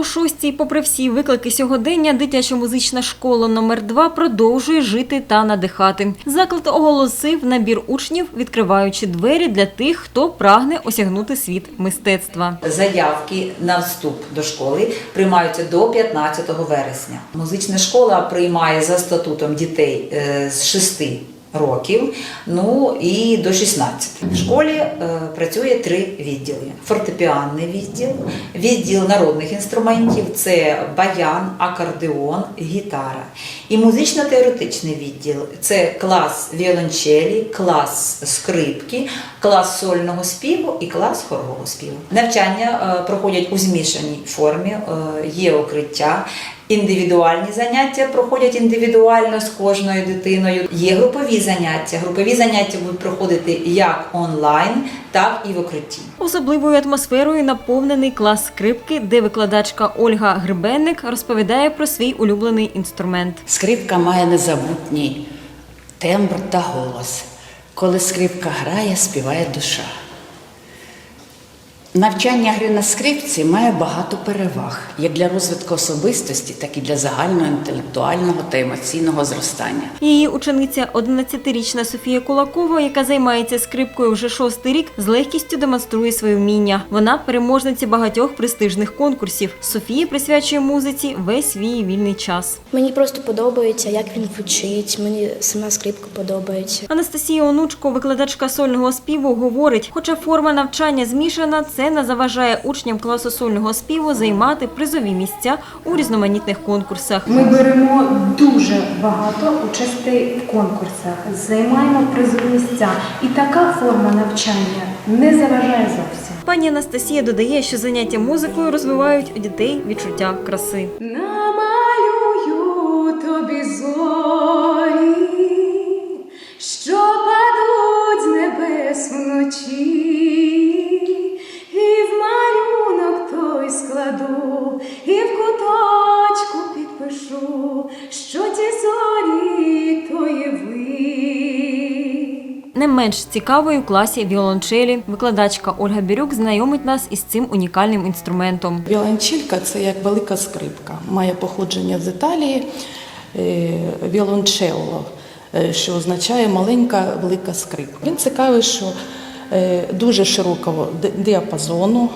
У шостій, попри всі виклики сьогодення, дитяча музична школа номер 2 продовжує жити та надихати. Заклад оголосив набір учнів, відкриваючи двері для тих, хто прагне осягнути світ мистецтва. Заявки на вступ до школи приймаються до 15 вересня. Музична школа приймає за статутом дітей е, з 6 років, ну і до 16. В школі е, працює три відділи: фортепіанний відділ, відділ народних інструментів це баян, акордеон, гітара. І музично-теоретичний відділ це клас віолончелі, клас скрипки, клас сольного співу і клас хорового співу. Навчання е, проходять у змішаній формі, е, є укриття. Індивідуальні заняття проходять індивідуально з кожною дитиною. Є групові заняття. Групові заняття будуть проходити як онлайн, так і в укритті. Особливою атмосферою наповнений клас скрипки, де викладачка Ольга Гребенник розповідає про свій улюблений інструмент. Скрипка має незабутній тембр та голос. Коли скрипка грає, співає душа. Навчання гри на скрипці має багато переваг як для розвитку особистості, так і для загального інтелектуального та емоційного зростання. Її учениця 11-річна Софія Кулакова, яка займається скрипкою вже шостий рік, з легкістю демонструє своє вміння. Вона переможниця багатьох престижних конкурсів. Софія присвячує музиці весь свій вільний час. Мені просто подобається, як він звучить. Мені сама скрипка подобається. Анастасія Онучко, викладачка сольного співу, говорить, хоча форма навчання змішана, це не заважає учням класу сольного співу займати призові місця у різноманітних конкурсах. Ми беремо дуже багато участей в конкурсах, займаємо призові місця. І така форма навчання не заважає зовсім. Пані Анастасія додає, що заняття музикою розвивають у дітей відчуття краси. Складу, і в куточку підпишу, що ті зорі то є ви. Не менш цікавою в класі віолончелі викладачка Ольга Бірюк знайомить нас із цим унікальним інструментом. Віолончелька це як велика скрипка. Має походження з Італії е, віолончелло, е, що означає маленька велика скрипка. Він цікавий, що е, дуже широкого діапазону,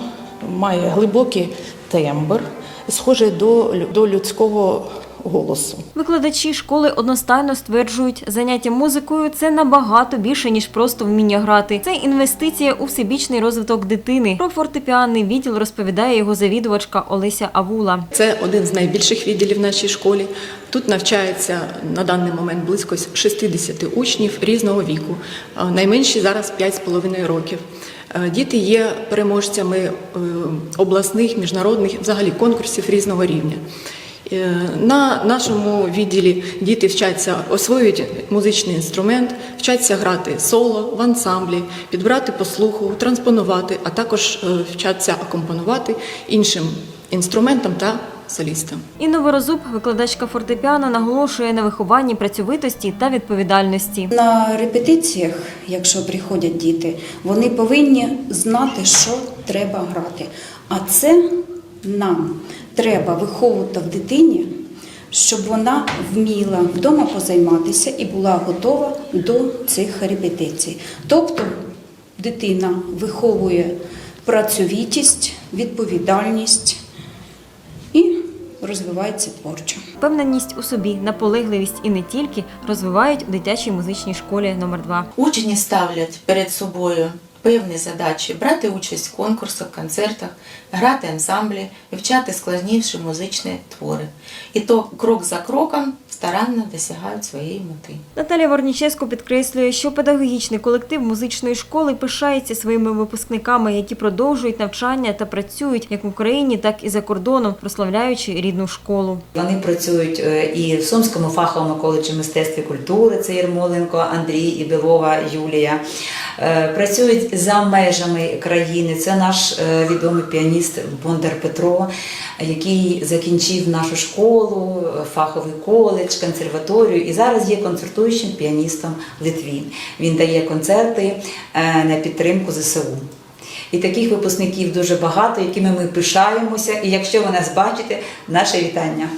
має глибокий тембр, схожий до, до людського голосу. Викладачі школи одностайно стверджують, заняття музикою це набагато більше ніж просто вміння грати. Це інвестиція у всебічний розвиток дитини. Про фортепіанний відділ розповідає його завідувачка Олеся Авула. Це один з найбільших відділів в нашій школі. Тут навчається на даний момент близько 60 учнів різного віку. Е, Найменші зараз 5,5 років. Е, Діти є переможцями е, обласних, міжнародних взагалі конкурсів різного рівня. Е, На нашому відділі діти вчаться освоюють музичний інструмент, вчаться грати соло в ансамблі, підбирати по слуху, транспонувати, а також вчаться акомпонувати іншим інструментам та солістам. Інна Ворозуб, викладачка фортепіано, наголошує на вихованні працьовитості та відповідальності. На репетиціях, якщо приходять діти, вони повинні знати, що треба грати. А це нам треба виховувати в дитині, щоб вона вміла вдома позайматися і була готова до цих репетицій. Тобто дитина виховує працьовітість, відповідальність і розвивається творчо. Впевненість у собі, наполегливість і не тільки розвивають у дитячій музичній школі номер 2 Учні ставлять перед собою певні задачі брати участь в конкурсах, концертах, грати ансамблі, вивчати складніші музичні твори. І то крок за кроком старанно досягають своєї мети. Наталя Ворніческо підкреслює, що педагогічний колектив музичної школи пишається своїми випускниками, які продовжують навчання та працюють як в Україні, так і за кордоном, прославляючи рідну школу. Вони працюють е, і в Сумському фаховому коледжі мистецтв і культури, це Єрмоленко, Андрій і Білова Юлія. Е, Працюють за межами країни. Це наш е, відомий піаніст Бондар Петро, який закінчив нашу школу, фаховий коледж, консерваторію і зараз є концертуючим піаністом в Литві. Він дає концерти е, на підтримку ЗСУ. І таких випускників дуже багато, якими ми пишаємося. І якщо ви нас бачите, наше вітання.